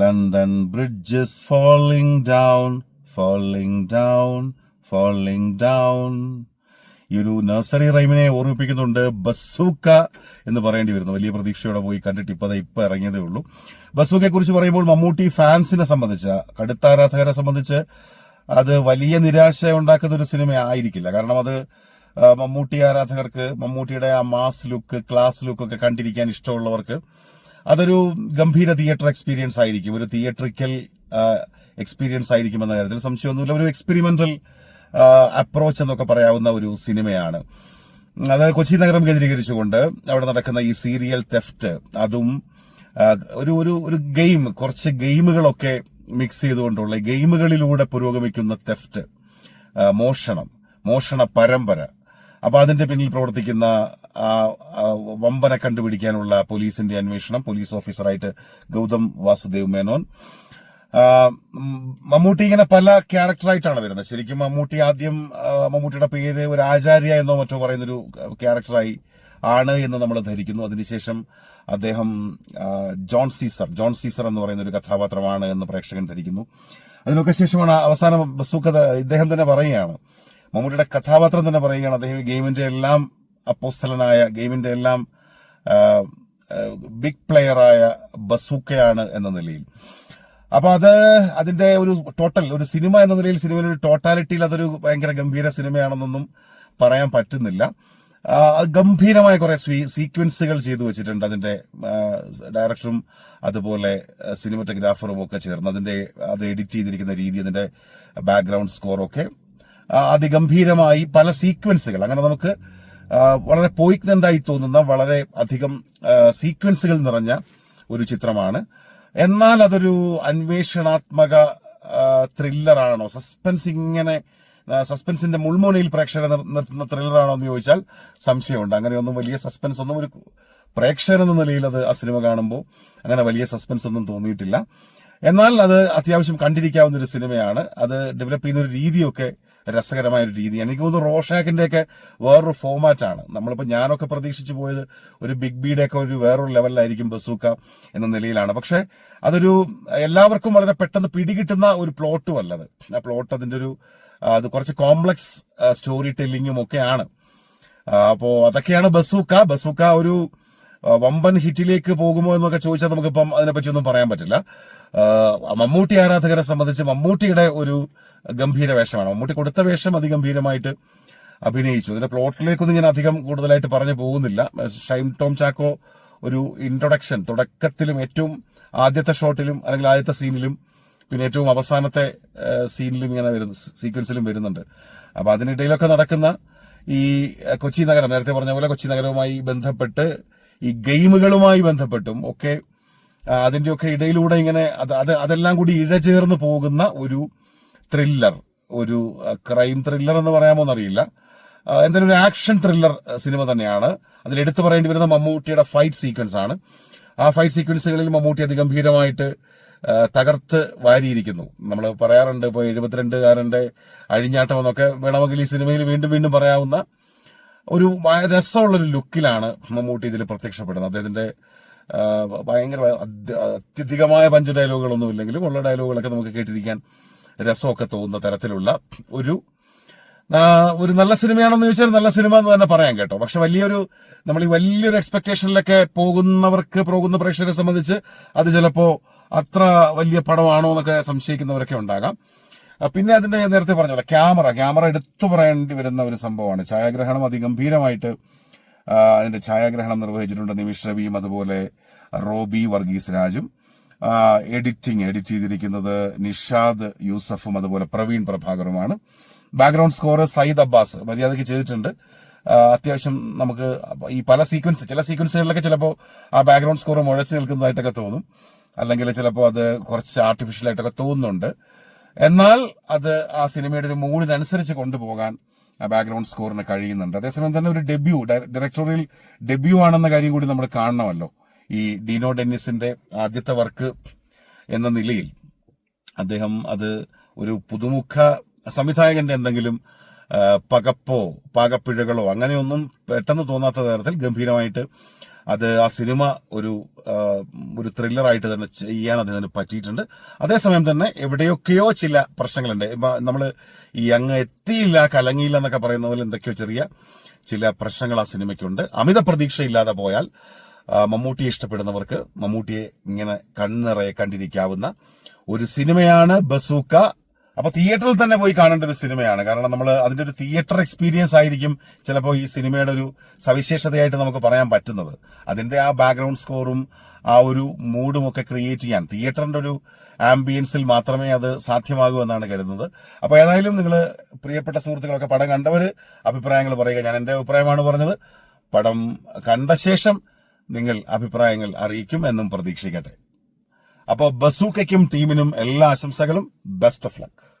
London Bridge is falling down, falling down, falling down. ഈ ഒരു nursery റൈമിനെ ഓർമ്മിപ്പിക്കുന്നുണ്ട് bazooka എന്ന് പറയേണ്ടി വരുന്നു. വലിയ പ്രതീക്ഷയോടെ പോയി കണ്ടിട്ട് ഇപ്പോൾ ഇപ്പൊ ഇറങ്ങിയതേ ഉള്ളൂ. ബസൂക്കയെ കുറിച്ച് പറയുമ്പോൾ മമ്മൂട്ടി ഫാൻസിനെ സംബന്ധിച്ച് കടുത്ത ആരാധകരെ സംബന്ധിച്ച് അത് വലിയ നിരാശ ഉണ്ടാക്കുന്ന ഒരു സിനിമ ആയിരിക്കില്ല. കാരണം അത് മമ്മൂട്ടി ആരാധകർക്ക് മമ്മൂട്ടിയുടെ ആ മാസ് ലുക്ക് ക്ലാസ് ലുക്ക് ഒക്കെ കണ്ടിരിക്കാൻ ഇഷ്ടമുള്ളവർക്ക് അതൊരു ഗംഭീര തിയേറ്റർ എക്സ്പീരിയൻസ് ആയിരിക്കും. ഒരു തിയേറ്ററിക്കൽ എക്സ്പീരിയൻസ് ആയിരിക്കും എന്ന കാര്യത്തിൽ സംശയമൊന്നുമില്ല. ഒരു എക്സ്പെരിമെന്റൽ അപ്രോച്ച് എന്നൊക്കെ പറയാവുന്ന ഒരു സിനിമയാണ്. അത് കൊച്ചി നഗരം കേന്ദ്രീകരിച്ചുകൊണ്ട് അവിടെ നടക്കുന്ന ഈ സീരിയൽ തെഫ്റ്റ് അതും ഒരു ഒരു ഒരു ഗെയിം കുറച്ച് ഗെയിമുകളൊക്കെ മിക്സ് ചെയ്തുകൊണ്ടുള്ള ഗെയിമുകളിലൂടെ പുരോഗമിക്കുന്ന തെഫ്റ്റ് മോഷണം മോഷണ പരമ്പര. അപ്പൊ അതിന്റെ പിന്നിൽ പ്രവർത്തിക്കുന്ന വമ്പനെ കണ്ടുപിടിക്കാനുള്ള പോലീസിന്റെ അന്വേഷണം പോലീസ് ഓഫീസറായിട്ട് ഗൗതം വാസുദേവ് മേനോൻ. മമ്മൂട്ടി ഇങ്ങനെ പല ക്യാരക്ടറായിട്ടാണ് വരുന്നത്. ശരിക്കും മമ്മൂട്ടി ആദ്യം മമ്മൂട്ടിയുടെ പേര് ഒരു ആചാര്യ എന്നോ മറ്റോ പറയുന്നൊരു ക്യാരക്ടറായി ആണ് എന്ന് നമ്മൾ ധരിക്കുന്നു. അതിനുശേഷം അദ്ദേഹം ജോൺ സീസർ ജോൺ സീസർ എന്ന് പറയുന്ന ഒരു കഥാപാത്രമാണ് എന്ന് പ്രേക്ഷകൻ ധരിക്കുന്നു. അതിനൊക്കെ ശേഷമാണ് അവസാനം ബസൂക്ക ഇദ്ദേഹം തന്നെ പറയുകയാണ്. മമ്മൂട്ടിയുടെ കഥാപാത്രം തന്നെ പറയുകയാണ്. അദ്ദേഹം ഗെയിമിന്റെ എല്ലാം അപ്പോസ്തലനായ ഗെയിമിന്റെ എല്ലാം ബിഗ് പ്ലെയറായ ബസൂക്കയാണ് എന്ന നിലയിൽ. അപ്പൊ അത് അതിന്റെ ഒരു ടോട്ടൽ ഒരു സിനിമ എന്ന നിലയിൽ സിനിമയിൽ ഒരു ടോട്ടാലിറ്റിയിൽ അതൊരു ഭയങ്കര ഗംഭീര സിനിമയാണെന്നൊന്നും പറയാൻ പറ്റുന്നില്ല. ഗംഭീരമായ കുറെ സീക്വൻസുകൾ ചെയ്തു വെച്ചിട്ടുണ്ട് അതിന്റെ ഡയറക്ടറും അതുപോലെ സിനിമറ്റോഗ്രാഫറും ഒക്കെ ചേർന്ന്. അതിന്റെ അത് എഡിറ്റ് ചെയ്തിരിക്കുന്ന രീതി അതിന്റെ ബാക്ക്ഗ്രൗണ്ട് സ്കോറൊക്കെ അതിഗംഭീരമായി പല സീക്വൻസുകൾ അങ്ങനെ നമുക്ക് വളരെ പോയിക്നന്റായി തോന്നുന്ന വളരെ അധികം സീക്വൻസുകൾ നിറഞ്ഞ ഒരു ചിത്രമാണ്. എന്നാൽ അതൊരു അന്വേഷണാത്മക ത്രില്ലറാണോ? സസ്പെൻസ് ഇങ്ങനെ സസ്പെൻസിന്റെ മുൾമുനയിൽ പ്രേക്ഷകരെ നിർ- നിർത്തുന്ന ത്രില്ലറാണോ എന്ന് ചോദിച്ചാൽ സംശയമുണ്ട്. അങ്ങനെയൊന്നും വലിയ സസ്പെൻസ് ഒന്നും ഒരു പ്രേക്ഷകൻ എന്ന നിലയിൽ അത് ആ സിനിമ കാണുമ്പോൾ അങ്ങനെ വലിയ സസ്പെൻസ് ഒന്നും തോന്നിയിട്ടില്ല. എന്നാൽ അത് അത്യാവശ്യം കണ്ടിരിക്കാവുന്ന ഒരു സിനിമയാണ്. അത് ഡെവലപ്പ് ചെയ്യുന്ന ഒരു രീതിയൊക്കെ രസകരമായ ഒരു രീതിയാണ്. എനിക്ക് തോന്നുന്നു റോഷാക്കിന്റെയൊക്കെ വേറൊരു ഫോമാറ്റാണ് നമ്മളിപ്പോൾ നമ്മളിപ്പോ ഞാനൊക്കെ പ്രതീക്ഷിച്ചു പോയത് ഒരു ബിഗ് ബിയുടെ ഒക്കെ ഒരു വേറൊരു ലെവലിലായിരിക്കും ബസൂക്ക എന്ന നിലയിലാണ്. പക്ഷേ അതൊരു എല്ലാവർക്കും വളരെ പെട്ടെന്ന് പിടികിട്ടുന്ന ഒരു പ്ലോട്ടും അല്ലത്. ആ പ്ലോട്ട് അതിന്റെ ഒരു അത് കുറച്ച് കോംപ്ലക്സ് സ്റ്റോറി ടെല്ലിങ്ങും ഒക്കെയാണ്. അപ്പോൾ അപ്പോ അതൊക്കെയാണ് ബസൂക്ക. ബസൂക്ക ഒരു വമ്പൻ ഹിറ്റിലേക്ക് പോകുമോ എന്നൊക്കെ ചോദിച്ചാൽ നമുക്കിപ്പം അതിനെപ്പറ്റി ഒന്നും പറയാൻ പറ്റില്ല. മമ്മൂട്ടി ആരാധകരെ സംബന്ധിച്ച് മമ്മൂട്ടിയുടെ ഒരു ഗംഭീര വേഷമാണ്. മമ്മൂട്ടി കൊടുത്ത വേഷം അതിഗംഭീരമായിട്ട് അഭിനയിച്ചു. അതിന്റെ പ്ലോട്ടിലേക്കൊന്നും ഞാൻ അധികം കൂടുതലായിട്ട് പറഞ്ഞു പോകുന്നില്ല. ഷൈം ടോം ചാക്കോ ഒരു ഇൻട്രൊഡക്ഷൻ തുടക്കത്തിലും ഏറ്റവും ആദ്യത്തെ ഷോട്ടിലും അല്ലെങ്കിൽ ആദ്യത്തെ സീനിലും പിന്നെ ഏറ്റവും അവസാനത്തെ സീനിലും ഇങ്ങനെ വരുന്നു സീക്വൻസിലും വരുന്നുണ്ട്. അപ്പൊ അതിനിടയിലൊക്കെ നടക്കുന്ന ഈ കൊച്ചി നഗരം നേരത്തെ പറഞ്ഞ പോലെ കൊച്ചി നഗരവുമായി ബന്ധപ്പെട്ട് ഈ ഗെയിമുകളുമായി ബന്ധപ്പെട്ടും ഒക്കെ അതിന്റെയൊക്കെ ഇടയിലൂടെ ഇങ്ങനെ അത് അത് അതെല്ലാം കൂടി ഇഴചേർന്ന് പോകുന്ന ഒരു ത്രില്ലർ ഒരു ക്രൈം ത്രില്ലർ എന്ന് പറയാമോ എന്നറിയില്ല. എന്തായാലും ഒരു ആക്ഷൻ ത്രില്ലർ സിനിമ തന്നെയാണ്. അതിൽ എടുത്തു പറയേണ്ടി വരുന്ന മമ്മൂട്ടിയുടെ ഫൈറ്റ് സീക്വൻസ് ആണ്. ആ ഫൈറ്റ് സീക്വൻസുകളിൽ മമ്മൂട്ടി അതിഗംഭീരമായിട്ട് തകർത്ത് വാരിയിരിക്കുന്നു. നമ്മൾ പറയാറുണ്ട് ഇപ്പോൾ എഴുപത്തിരണ്ടുകാരന്റെ അഴിഞ്ഞാട്ടം എന്നൊക്കെ വേണമെങ്കിൽ ഈ സിനിമയിൽ വീണ്ടും വീണ്ടും പറയാവുന്ന ഒരു രസമുള്ളൊരു ലുക്കിലാണ് മമ്മൂട്ടി ഇതിൽ പ്രത്യക്ഷപ്പെടുന്നത്. അദ്ദേഹത്തിന്റെ ഭയങ്കര അത്യ- അത്യധികമായ പഞ്ച് ഡയലോഗുകളൊന്നും ഇല്ലെങ്കിലും ഉള്ള ഡയലോഗുകളൊക്കെ നമുക്ക് കേട്ടിരിക്കാൻ രസമൊക്കെ തോന്നുന്ന തരത്തിലുള്ള ഒരു ഒരു നല്ല സിനിമയാണെന്ന് ചോദിച്ചാൽ നല്ല സിനിമ എന്ന് തന്നെ പറയാം കേട്ടോ. പക്ഷെ വലിയൊരു നമ്മൾ ഈ വലിയൊരു എക്സ്പെക്ടേഷനിലൊക്കെ പോകുന്നവർക്ക് പോകുന്ന പ്രേക്ഷകരെ സംബന്ധിച്ച് അത് ചിലപ്പോ അത്ര വലിയ പടമാണോ എന്നൊക്കെ സംശയിക്കുന്നവരൊക്കെ ഉണ്ടാകാം. പിന്നെ അതിന്റെ നേരത്തെ പറഞ്ഞ ക്യാമറ ക്യാമറ എടുത്തു പറയേണ്ടി വരുന്ന ഒരു സംഭവമാണ്. ഛായാഗ്രഹണം അതിഗംഭീരമായിട്ട് അതിന്റെ ഛായാഗ്രഹണം നിർവഹിച്ചിട്ടുണ്ട് നിമിഷ് രവിയും അതുപോലെ റോബി വർഗീസ് രാജും. എഡിറ്റിംഗ് എഡിറ്റ് ചെയ്തിരിക്കുന്നത് നിഷാദ് യൂസഫും അതുപോലെ പ്രവീൺ പ്രഭാകറുമാണ്. ബാക്ക്ഗ്രൗണ്ട് സ്കോർ സയ്യിദ് അബ്ബാസ് മര്യാദയ്ക്ക് ചെയ്തിട്ടുണ്ട്. അത്യാവശ്യം നമുക്ക് ഈ പല സീക്വൻസ് ചില സീക്വൻസുകളിലൊക്കെ ചിലപ്പോൾ ആ ബാക്ക്ഗ്രൗണ്ട് സ്കോർ മുഴച്ച് നിൽക്കുന്നതായിട്ടൊക്കെ തോന്നും. അല്ലെങ്കിൽ ചിലപ്പോൾ അത് കുറച്ച് ആർട്ടിഫിഷ്യൽ ആയിട്ടൊക്കെ തോന്നുന്നുണ്ട്. എന്നാൽ അത് ആ സിനിമയുടെ ഒരു മൂഡിനനുസരിച്ച് കൊണ്ടുപോകാൻ ബാക്ക്ഗ്രൗണ്ട് സ്കോറിന് കഴിയുന്നുണ്ട്. അതേസമയം തന്നെ ഒരു ഡെബ്യൂ ഡയറക്ടോറിയൽ ഡെബ്യൂ ആണെന്ന കാര്യം കൂടി നമ്മൾ കാണണമല്ലോ. ഈ ഡീനോ ഡെന്നിസിന്റെ ആദ്യത്തെ വർക്ക് എന്ന നിലയിൽ അദ്ദേഹം അത് ഒരു പുതുമുഖ സംവിധായകന്റെ എന്തെങ്കിലും പകപ്പോ പാകപ്പിഴകളോ അങ്ങനെയൊന്നും പെട്ടെന്ന് തോന്നാത്ത തരത്തിൽ ഗംഭീരമായിട്ട് അത് ആ സിനിമ ഒരു ഒരു ത്രില്ലറായിട്ട് തന്നെ ചെയ്യാൻ അദ്ദേഹത്തിന് പറ്റിയിട്ടുണ്ട്. അതേസമയം തന്നെ എവിടെയൊക്കെയോ ചില പ്രശ്നങ്ങളുണ്ട്. നമ്മൾ ഈ അങ്ങ് എത്തിയില്ല കലങ്ങിയില്ല എന്നൊക്കെ പറയുന്ന പോലെ എന്തൊക്കെയോ ചെറിയ ചില പ്രശ്നങ്ങൾ ആ സിനിമയ്ക്കുണ്ട്. അമിത പ്രതീക്ഷയില്ലാതെ പോയാൽ മമ്മൂട്ടിയെ ഇഷ്ടപ്പെടുന്നവർക്ക് മമ്മൂട്ടിയെ ഇങ്ങനെ കണ്ണിറയെ കണ്ടിരിക്കാവുന്ന ഒരു സിനിമയാണ് ബസൂക്ക. അപ്പൊ തിയേറ്ററിൽ തന്നെ പോയി കാണേണ്ട ഒരു സിനിമയാണ്. കാരണം നമ്മൾ അതിന്റെ ഒരു തിയേറ്റർ എക്സ്പീരിയൻസ് ആയിരിക്കും ചിലപ്പോൾ ഈ സിനിമയുടെ ഒരു സവിശേഷതയായിട്ട് നമുക്ക് പറയാൻ പറ്റുന്നത്. അതിന്റെ ആ ബാക്ക്ഗ്രൗണ്ട് സ്കോറും ആ ഒരു മൂഡും ഒക്കെ ക്രിയേറ്റ് ചെയ്യാൻ തിയേറ്ററിന്റെ ഒരു ആംബിയൻസിൽ മാത്രമേ അത് സാധ്യമാകൂ എന്നാണ് കരുതുന്നത്. അപ്പൊ ഏതായാലും നിങ്ങൾ പ്രിയപ്പെട്ട സുഹൃത്തുക്കളൊക്കെ പടം കണ്ടവർ അഭിപ്രായങ്ങൾ പറയുക. ഞാൻ എന്റെ അഭിപ്രായമാണ് പറഞ്ഞത്. പടം കണ്ട ശേഷം നിങ്ങൾ അഭിപ്രായങ്ങൾ അറിയിക്കും എന്നും പ്രതീക്ഷിക്കട്ടെ. അപ്പോൾ ബസൂക്കയ്ക്കും ടീമിനും എല്ലാ ആശംസകളും. Best of luck